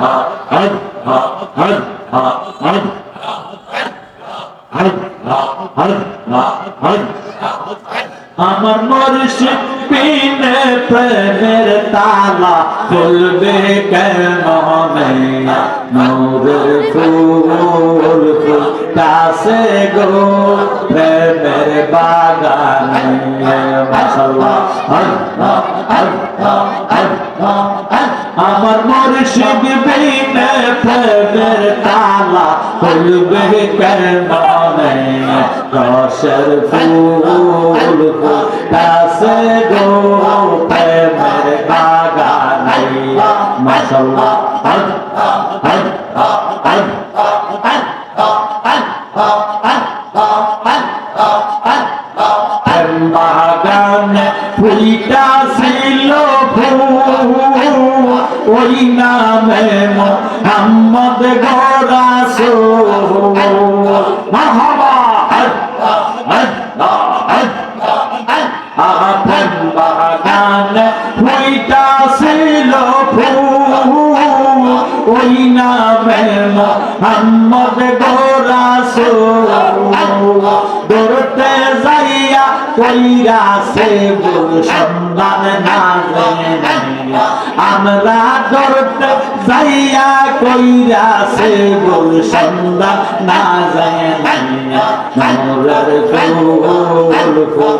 Hadi. আমার মর্শিদ পিনে প্রেমের তালা খুলবে কেন নূরের ফুল কাছে গো প্রেমের বাগানে। মাশাআল্লাহ। আল্লাহ আল্লাহ আল্লাহ আমার মুর্শিদ বিনে প্রেমের তালা খুলবে কেন রসের ফুল কাছে গো, প্রেমের বাগানে। মাশাআল্লাহ আল্লাহ আল্লাহ বাগানে ফুলটা ছিল ওই নামে মোহাম্মদ গোরাসো মাহবা মোহাম্মদ যাইয়া কইরা সে গুরু আমরা দৌড়তে যাইয়া কইরা সে গুরু সন্ধান না নূরের ফুল ফুল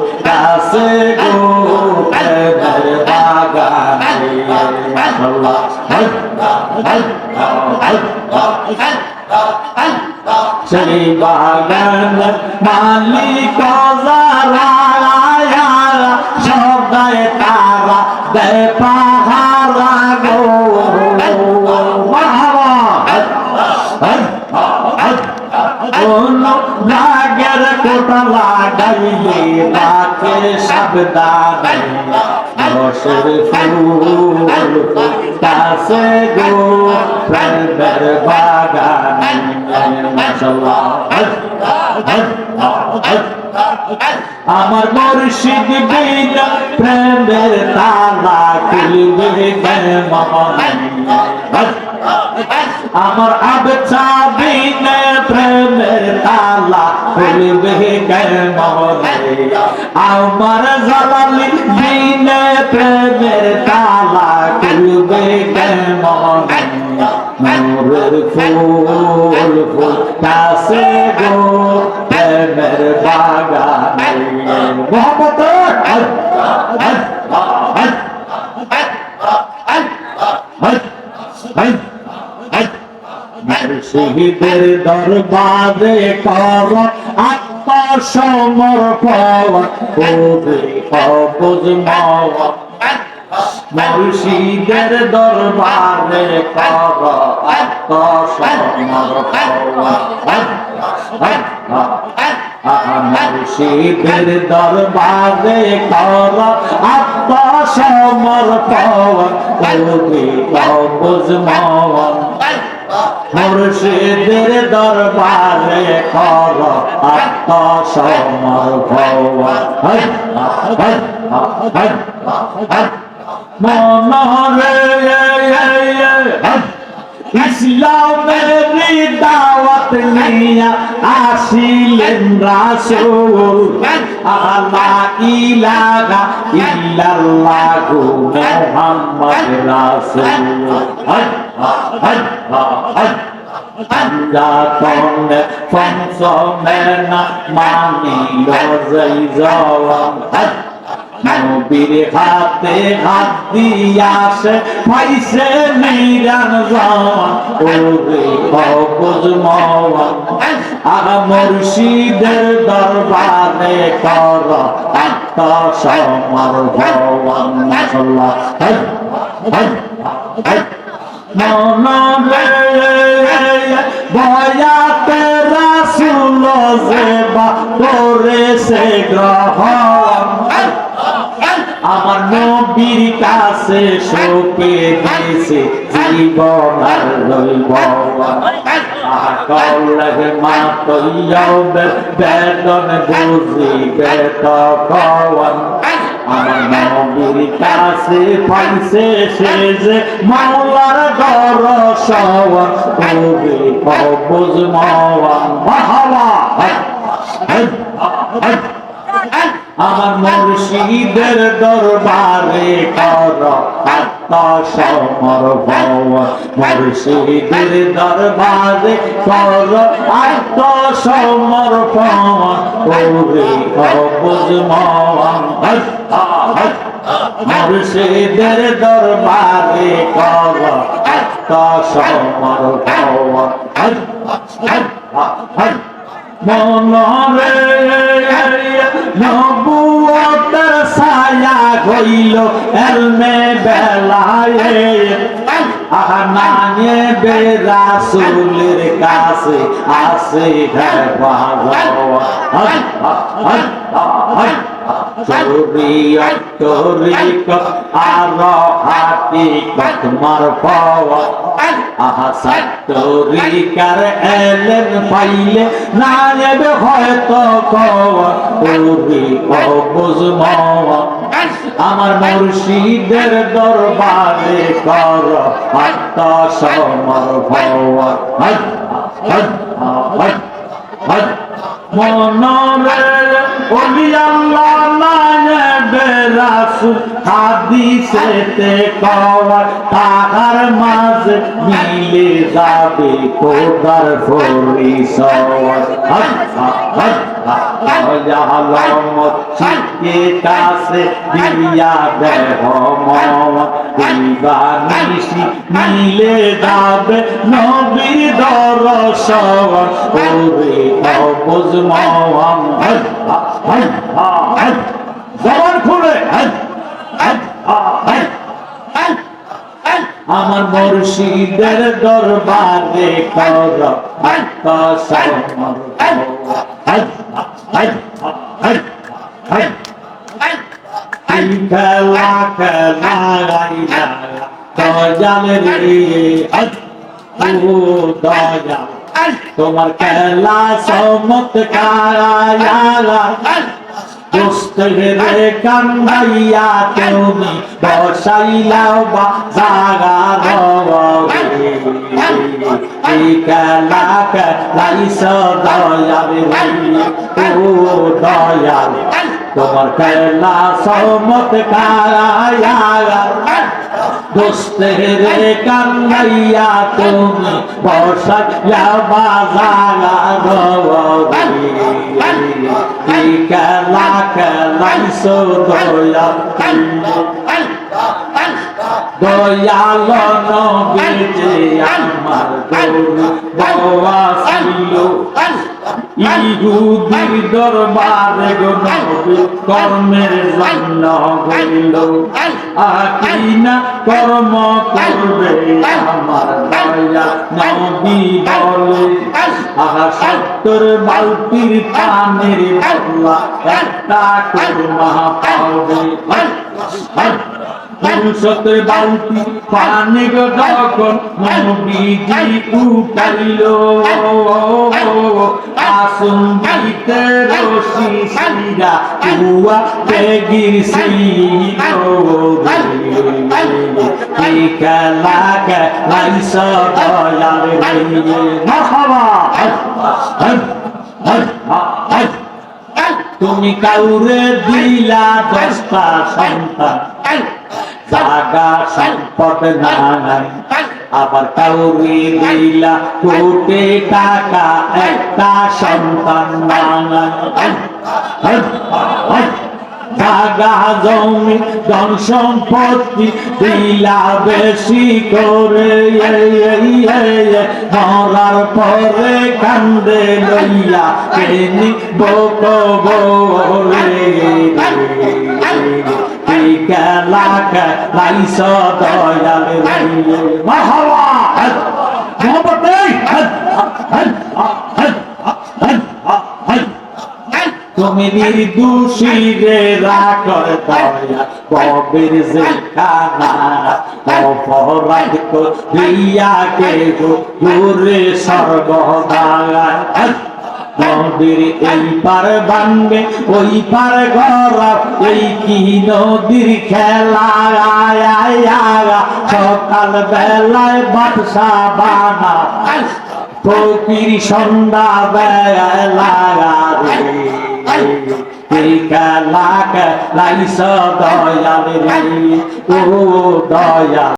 প্রেমের বাগানে। আল্লাহ। সেই বাগান মালিক যারা সবাই তারা দে পাহারা গো রাগের কোটা লাগাইলে রাখে সাবধানে রসের ফুল কাছে গো প্রেমের বাগানে মাশাআল্লাহ। আমার মুর্শিদ বিন প্রেমের তালা খুলবে আমার আবছা বিন প্রেমের তালা খুলবে আমার জালালি বিন প্রেমের তালা খুলবে নূরের ফুল ফুল কাছে গো প্রেমের বাগানে। শহীদের দরবারে কর কবি মাওয়া। মুর্শিদের দরবারে মুর্শিদের দরবারে কর আত্মসমর্পণ কবি কবজ মন মুর্শিদের দরবারে কর আত্মসমর্পণ। মনরে ইসলামের দাওয়াত নিয়া আসিলেন রাসূল। আলা ইলাহা ইল্লাল্লাহু মুহাম্মদ রাসূল। যাতন ফংসমে না মানিল জয় জওয়ান। নবীর হাতে হাত দিয়াছে পাইছে নিরান জান ওরে অবুজ মওয়ান আর মুর্শিদের দরবারে কর আত্মসমর ভবান সাল্লাহ মনরে ভয়াতে রাসুল সেবা করেছে গ্রহণ। আমার নবীর কাছে শোকে দিয়েছে, জীবন আর রইব কল্লে মা তৈয়বে বেদন বুঝিবে তখন। আমার নবীর কাছে পাইছে যে মাওলার ঘর সওয়ান তুমি কবজ মাওয়ান মাহাবা আমার মুর্শিদের দরবারে কর আত্মসমর্পণ মুর্শিদের দরবারে কর আত্মসমর্পণ করে কবজ মাওয়ান মুর্শিদের দরবারে কর আত্মসমর্পণ মনরে নবুয়তের ছায়া হইল এলমে বেলায়ে আহানায়ে বেরাসুলের কাছে আসে শরীয়ত তরিকত আর হাকিকত মারফত আহা তরিকার এলেন পাইলে নায়েব হয়তো কবি কবুজ আমার মুর্শিদের দরবারে কর আত্মসমর্পণ মনরে ওলি আল্লাহ রাসূল হাদিসেতে কওয়া তাহার মাঝে মিলে যাবে খোদার পরিচয় আলমত শিখে কাছে দিয়া দেহ মনিষি মিলে যাবে নবীর দর্শন ওরে অবুজ মহাম জবান খুলে আমার মুর্শিদের দরবারে কর খেলা খেলা দয়াল রে ও দয়া তোমার খেলা চমৎকার দুস্থরে কান্দাইয়া তুমি বসাইলাও বা এই খেলা সমত দয়াল দোস্তেরে কান্দাইয়া তুমি বসাইয়া বাজারা রবি। খেলা খেলাইছ দয়া দয়াল নবীজে আমার গরু বাবা ছিল ইহুদির দরবারে কর্মের জন্য গইল আকিনা কর্ম করবে আমার দয়া। নবী বলে সত্তর বালতির পানির বদলা একটা কর্মা পাবে পুরুষত্বের বালতি পানি যখন নবীজি উঠাইল আসুন দিতে রশি সিরা কুয়া বেগির এই খেলা খেলাইছ দয়াল রে মাহবা তুমি কাউরে দিলা দশটা সন্তান। জাগা সম্পদ নাই। আবার কাউরি দিলা কোটি টাকা একটা সন্তান নাই জাগা জমি, ধন সম্পত্তি দিলা বেশি করে। মরার পরে কান্দে লইয়া কেনি বক খেলা খেলাইছ দয়াল মহাবা মোহাম্মদ তুমি নির্দোষী রে রাখর দয়া কবির জেখানা অপরাধ করিয়া কে গো গুরে সর্বদায় নদীর এই পার বানবে ওই পার গরব এই কি নদীর খেলা? সকাল বেলায় বাদশা বানা। ফকির সন্ধ্যা বেলা খেলা খেলাইছ দয়াল রে ও দয়াল।